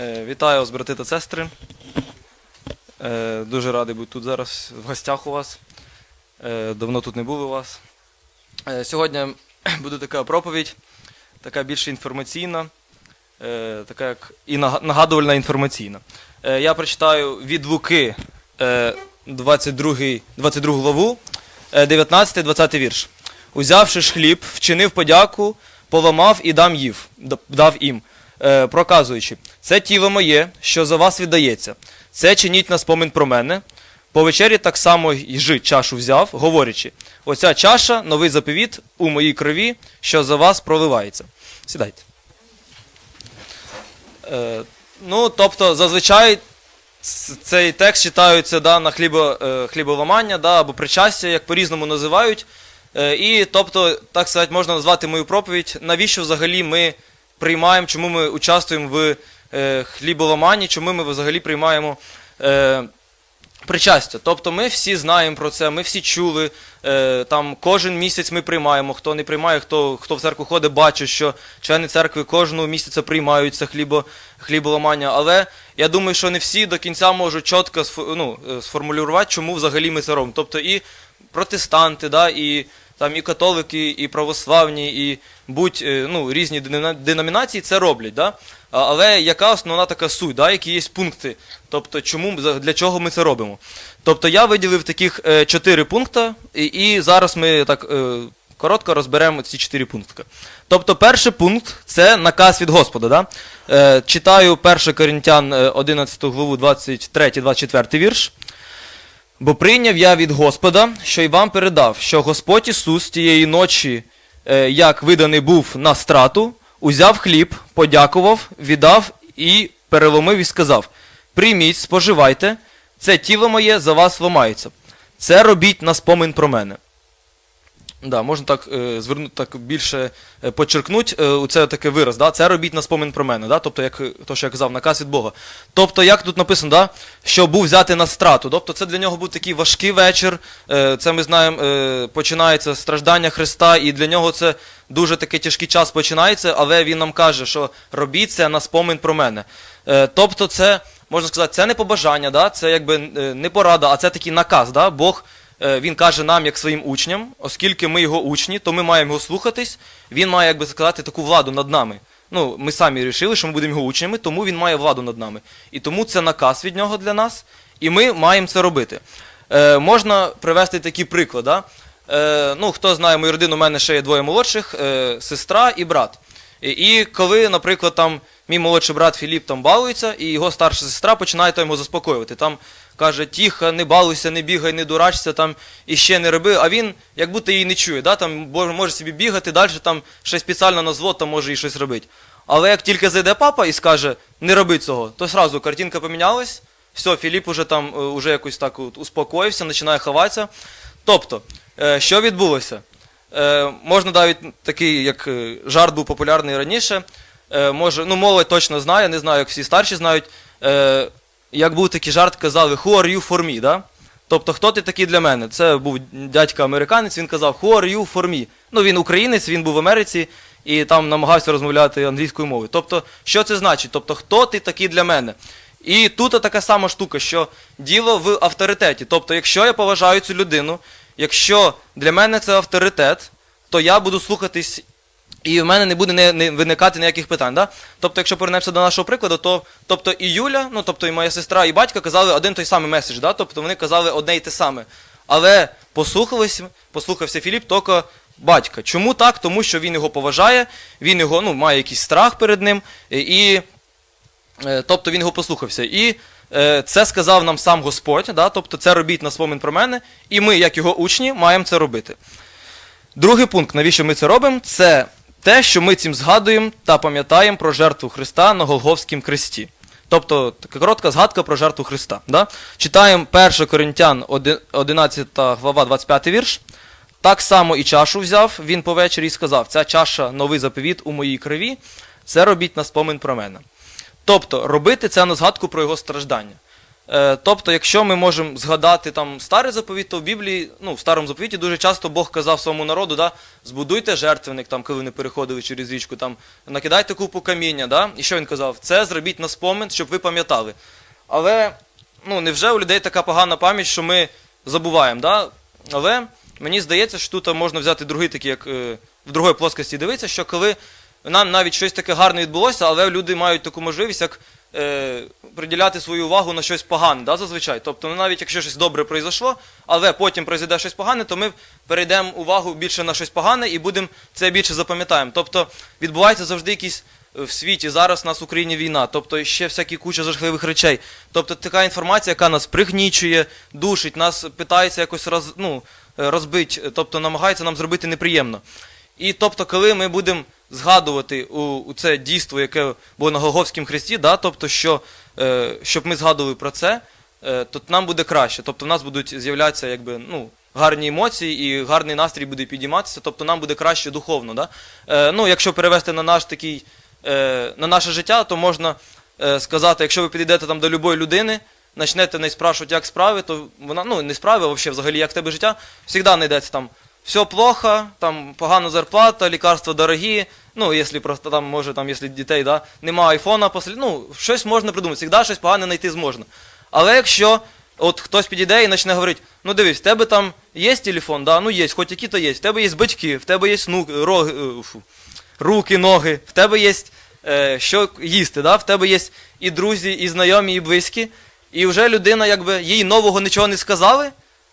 Е, Вітаю вас, брати та сестри. Е, Дуже радий бути тут зараз в гостях у вас. Е, Давно тут не був у вас. Сьогодні буде така проповідь, така більш інформаційна, така як і нагадувальна інформаційна. Я прочитаю від Луки е, 22, 22 главу, 19-20 вірш. Узявши ж хліб, вчинив подяку, поламав і дам їв, дав їм, проказуючи, це тіло моє, що за вас віддається. Це чиніть на спомин про мене. По вечері так само й жи чашу взяв, говорячи, оця чаша, новий заповіт у моїй крові, що за вас проливається. Сідайте. Е, ну, тобто, зазвичай цей текст читаються да, на хлібо, е, хліболамання да, або причастя, як по-різному називають. Е, і тобто, так сказати, можна назвати мою проповідь, навіщо взагалі ми приймаємо, чому ми участвуємо в е, хліболаманні, чому ми взагалі приймаємо е, причастя. Тобто ми всі знаємо про це, ми всі чули. Е, там кожен місяць ми приймаємо. Хто не приймає, хто, хто в церкву ходить, бачить, що члени церкви кожного місяця приймають це хлібо, хліболамання. Але я думаю, що не всі до кінця можуть чітко ну, е, сформулювати, чому взагалі ми це робимо. Тобто і протестанти, да, і, там, і католики, і православні, і будь е, ну, різні деномінації це роблять. Да? Але яка основна така суть, да? які є пункти? Тобто, чому, для чого ми це робимо? Тобто я виділив таких е, чотири пункти, і, і зараз ми так е, коротко розберемо ці чотири пункти. Тобто, перший пункт це наказ від Господа. Да? Читаю 1 Коринтян е, 11 главу 23-24 вірш. Бо прийняв я від Господа, що й вам передав, що Господь Ісус тієї ночі, е, як виданий був на страту, узяв хліб, подякував, віддав і переломив і сказав: Прийміть, споживайте, це тіло моє за вас ламається. Це робіть на спомин про мене. Да, можна так е, звернути так більше е, подчеркнуть, е, це такий вираз, да? це робіть на спомин про мене, да? тобто, як то, що я казав, наказ від Бога. Тобто, як тут написано, да? що був взяти на страту. Тобто, це для нього був такий важкий вечір. Це ми знаємо, починається страждання Христа, і для нього це дуже такий тяжкий час починається, але він нам каже, що робіть це на спомин про мене. Тобто, це можна сказати, це не побажання, да? це якби не порада, а це такий наказ. Да? Бог він каже нам, як своїм учням, оскільки ми його учні, то ми маємо його слухатись. Він має, як би сказати, таку владу над нами. Ну, ми самі вирішили, що ми будемо його учнями, тому він має владу над нами. І тому це наказ від нього для нас, і ми маємо це робити. Е, можна привести такий приклад. Да? Е, ну, хто знає мою родину, у мене ще є двоє молодших, е, сестра і брат. І, і коли, наприклад, там мій молодший брат Філіп там балується, і його старша сестра починає там його заспокоювати. Там каже, тихо, не балуйся, не бігай, не дурачся, там і ще не роби. А він як будто її не чує, да? там може собі бігати, далі там ще спеціально на звод, там може і щось робити. Але як тільки зайде папа і скаже, не роби цього, то сразу картинка помінялась, все, Філіп уже там е, уже якось так успокоївся, починає ховатися. Тобто, е, що відбулося? Е, можна навіть такий, як жарт був популярний раніше. Е, може, ну, молодь точно знає, не знаю, як всі старші знають. Е, як був такий жарт, казали Who are you for me? Да? Тобто, хто ти такий для мене? Це був дядька американець, він казав Who are you for me? Ну, він українець, він був в Америці і там намагався розмовляти англійською мовою. Тобто, що це значить? Тобто, хто ти такий для мене? І тут така сама штука, що діло в авторитеті. Тобто, якщо я поважаю цю людину, якщо для мене це авторитет, то я буду слухатись, і в мене не буде не, не виникати ніяких питань. Да? Тобто, якщо повернемося до нашого прикладу, то тобто і Юля, ну тобто і моя сестра, і батько казали один той самий меседж, да? тобто вони казали одне й те саме. Але послухались, послухався Філіп тільки батька. Чому так? Тому що він його поважає, він його ну, має якийсь страх перед ним. І Е, Тобто він його послухався. І е, це сказав нам сам Господь, да? тобто це робіть на спомин про мене, і ми, як його учні, маємо це робити. Другий пункт, навіщо ми це робимо, це те, що ми цим згадуємо та пам'ятаємо про жертву Христа на Голговському кресті. Тобто така коротка згадка про жертву Христа. Да? Читаємо 1 Коринтян 11 глава 25 вірш. Так само і чашу взяв він повечері і сказав: ця чаша новий заповіт у моїй крові, це робіть на спомин про мене. Тобто робити це на згадку про його страждання. Е, тобто, якщо ми можемо згадати там старий заповіт, то в Біблії, ну, в старому заповіті дуже часто Бог казав своєму народу, да, збудуйте жертвенник, там, коли вони переходили через річку, там, накидайте купу каміння. Да? І що він казав? Це зробіть на спомин, щоб ви пам'ятали. Але ну, невже у людей така погана пам'ять, що ми забуваємо. Да? Але мені здається, що тут можна взяти другий такий, як е, в другої плоскості дивитися, що коли нам навіть щось таке гарне відбулося, але люди мають таку можливість, як е, приділяти свою увагу на щось погане, да, зазвичай. Тобто, ну, навіть якщо щось добре пройшло, але потім пройде щось погане, то ми перейдемо увагу більше на щось погане і будемо це більше запам'ятаємо. Тобто відбувається завжди якісь е, в світі. Зараз у нас в Україні війна, тобто ще всякі куча жахливих речей. Тобто така інформація, яка нас пригнічує, душить, нас питається якось роз, ну, е, розбити, тобто намагається нам зробити неприємно. І тобто, коли ми будемо згадувати у, у це дійство, яке було на Голговському хресті, да, тобто, що, е, щоб ми згадували про це, е, то нам буде краще. Тобто в нас будуть з'являтися якби, ну, гарні емоції і гарний настрій буде підійматися, тобто нам буде краще духовно. Да? Е, ну, якщо перевести на наш такий, е, на наше життя, то можна е, сказати, якщо ви підійдете там до любої людини, почнете не спрашувати, як справи, то вона, ну, не справи, а взагалі, як в тебе життя, завжди знайдеться там все плохо, там погана зарплата, лікарства дорогі. Ну, якщо просто там, може, там, якщо дітей, да, нема айфона, послід... ну, щось можна придумати, завжди щось погане знайти зможна. Але якщо от хтось підійде і почне говорити, ну дивись, в тебе там є телефон, да, ну є, хоч які-то є, в тебе є батьки, в тебе є ну, роги, е, фу, руки, ноги, в тебе є е, що їсти, да, в тебе є і друзі, і знайомі, і близькі, і вже людина, якби їй нового нічого не сказали,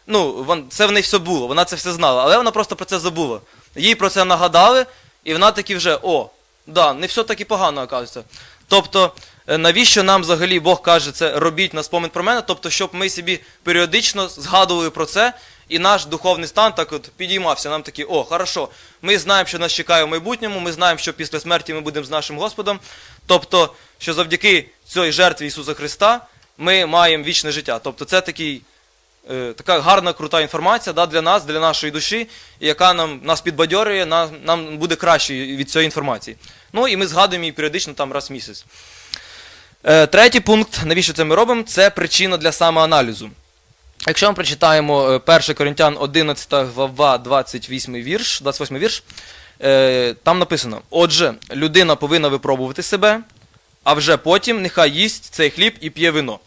ну, це в неї все було, вона це все знала, але вона просто про це забула. Їй про це нагадали, і вона таки вже, о, да, не все так і погано, оказується. Тобто, е, навіщо нам взагалі Бог каже це робіть на спомин про мене, тобто, щоб ми собі періодично згадували про це, і наш духовний стан так от підіймався. Нам такі, о, хорошо, ми знаємо, що нас чекає в майбутньому, ми знаємо, що після смерті ми будемо з нашим Господом. Тобто, що завдяки цій жертві Ісуса Христа ми маємо вічне життя. Тобто, це такий така гарна, крута інформація да, для нас, для нашої душі, яка нам, нас підбадьорює, нам, нам буде краще від цієї інформації. Ну і ми згадуємо її періодично там раз в місяць. Е, третій пункт, навіщо це ми робимо, це причина для самоаналізу. Якщо ми прочитаємо е, 1 Коринтян 11 глава 28 вірш, 28 вірш, е, там написано: Отже, людина повинна випробувати себе, а вже потім нехай їсть цей хліб і п'є вино.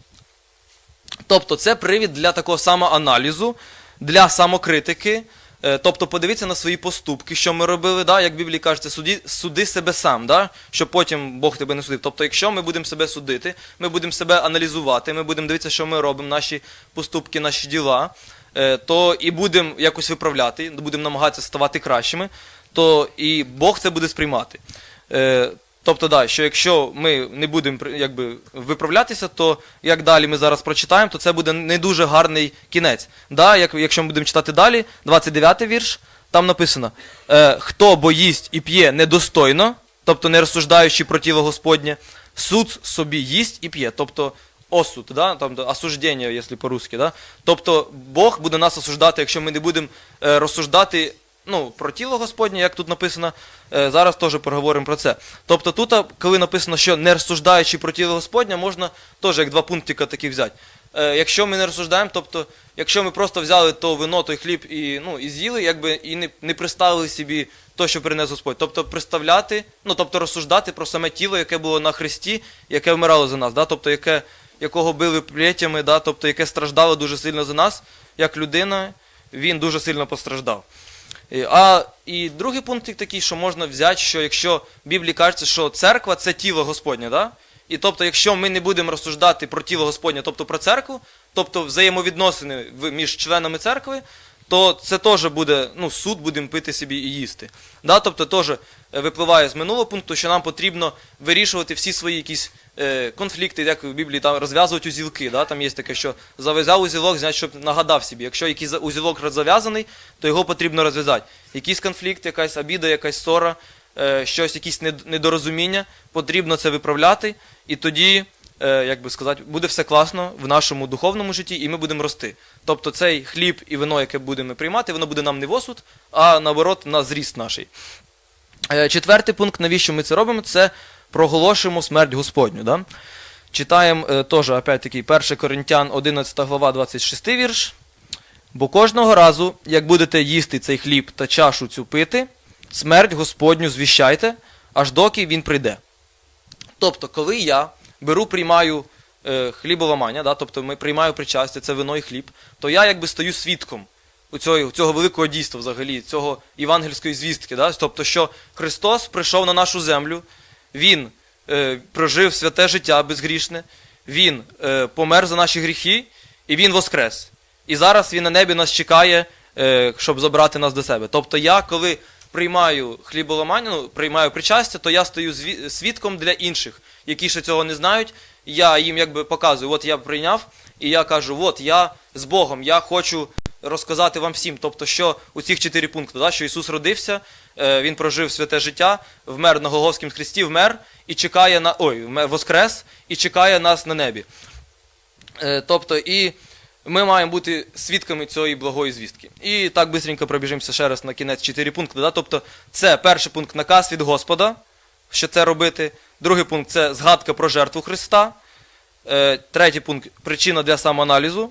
Тобто це привід для такого самоаналізу, для самокритики. Е, Тобто подивіться на свої поступки, що ми робили, да? як в Біблії кажеться, суді, суди себе сам, да? щоб потім Бог тебе не судив. Тобто, якщо ми будемо себе судити, ми будемо себе аналізувати, ми будемо дивитися, що ми робимо, наші поступки, наші діла, е, то і будемо якось виправляти, будемо намагатися ставати кращими, то і Бог це буде сприймати. Тобто, да, що якщо ми не будемо якби, виправлятися, то як далі ми зараз прочитаємо, то це буде не дуже гарний кінець. Да, як, якщо ми будемо читати далі, 29 вірш, там написано: е, хто бо їсть і п'є недостойно, тобто не розсуждаючи про тіло Господнє, суд собі їсть і п'є. Тобто осуд, да? там, осуждення, якщо по-русски. Да? Тобто Бог буде нас осуждати, якщо ми не будемо е, розсуждати ну, про тіло Господнє, як тут написано, е, зараз теж поговоримо про це. Тобто тут, коли написано, що не розсуждаючи про тіло Господнє, можна теж як два пунктика такі взяти. Е, якщо ми не розсуждаємо, тобто, якщо ми просто взяли то вино, той хліб і, ну, і з'їли, якби і не, не представили собі то, що принес Господь. Тобто представляти, ну тобто розсуждати про саме тіло, яке було на Христі, яке вмирало за нас, да? тобто яке, якого били плетями, да? тобто яке страждало дуже сильно за нас, як людина, він дуже сильно постраждав. Е, А і другий пункт такий, що можна взяти, що якщо в Біблії кажеться, що церква це тіло Господнє, да? і тобто, якщо ми не будемо розсуждати про тіло Господнє, тобто про церкву, тобто взаємовідносини між членами церкви, то це теж буде, ну, суд будемо пити собі і їсти. Да? Тобто теж е, випливає з минулого пункту, що нам потрібно вирішувати всі свої якісь е, конфлікти, як в Біблії там розв'язувати узілки. Да? Там є таке, що зав'язав узілок, значить, щоб нагадав собі. Якщо якийсь узілок зав'язаний, то його потрібно розв'язати. Якийсь конфлікт, якась обіда, якась ссора, е, щось, якісь недорозуміння, потрібно це виправляти, і тоді, як би сказати, буде все класно в нашому духовному житті, і ми будемо рости. Тобто цей хліб і вино, яке будемо приймати, воно буде нам не в осуд, а наоборот на зріст наший. Е, Четвертий пункт, навіщо ми це робимо, це проголошуємо смерть Господню. Да? Читаємо е, теж, опять-таки, 1 Коринтян 11 глава 26 вірш. Бо кожного разу, як будете їсти цей хліб та чашу цю пити, смерть Господню звіщайте, аж доки він прийде. Тобто, коли я беру, приймаю е, хліболамання, да, тобто ми приймаю причастя, це вино і хліб, то я якби стаю свідком у цього, цього великого дійства взагалі, цього євангельської звістки. Да? Тобто, що Христос прийшов на нашу землю, Він е, прожив святе життя безгрішне, Він е, помер за наші гріхи, і Він воскрес. І зараз Він на небі нас чекає, е, щоб забрати нас до себе. Тобто я, коли приймаю хліболамання, ну, приймаю причастя, то я стаю свідком для інших, які ще цього не знають. Я їм якби показую, от я прийняв, і я кажу, от я з Богом, я хочу розказати вам всім. Тобто, що у цих чотири пункти, да, що Ісус родився, е, Він прожив святе життя, вмер на Голговському хресті, вмер і чекає на ой, воскрес і чекає нас на небі. Е, Тобто, і ми маємо бути свідками цієї благої звістки. І так бистренько пробіжимося ще раз на кінець чотири пункти. Да? Тобто, це перший пункт наказ від Господа, що це робити. Другий пункт це згадка про жертву Христа. Е, Третій пункт причина для самоаналізу.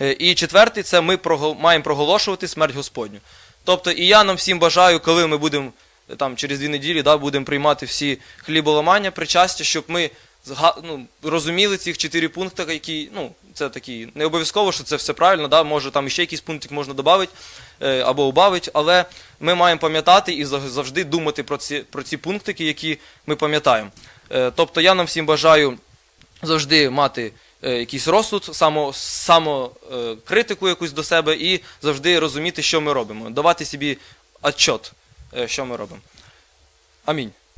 Е, І четвертий це ми маємо проголошувати смерть Господню. Тобто, і я нам всім бажаю, коли ми будемо е, там через дві неділі да, будемо приймати всі хліболамання, причастя, щоб ми ну, розуміли цих чотири пункти, які, ну, це такі, не обов'язково, що це все правильно, да, може там ще якийсь пунктик можна додати або убавити, але ми маємо пам'ятати і зав- завжди думати про ці, про ці пунктики, які ми пам'ятаємо. Е, тобто я нам всім бажаю завжди мати е, якийсь розсуд, само, само е, якусь до себе і завжди розуміти, що ми робимо, давати собі отчет, що ми робимо. Амінь.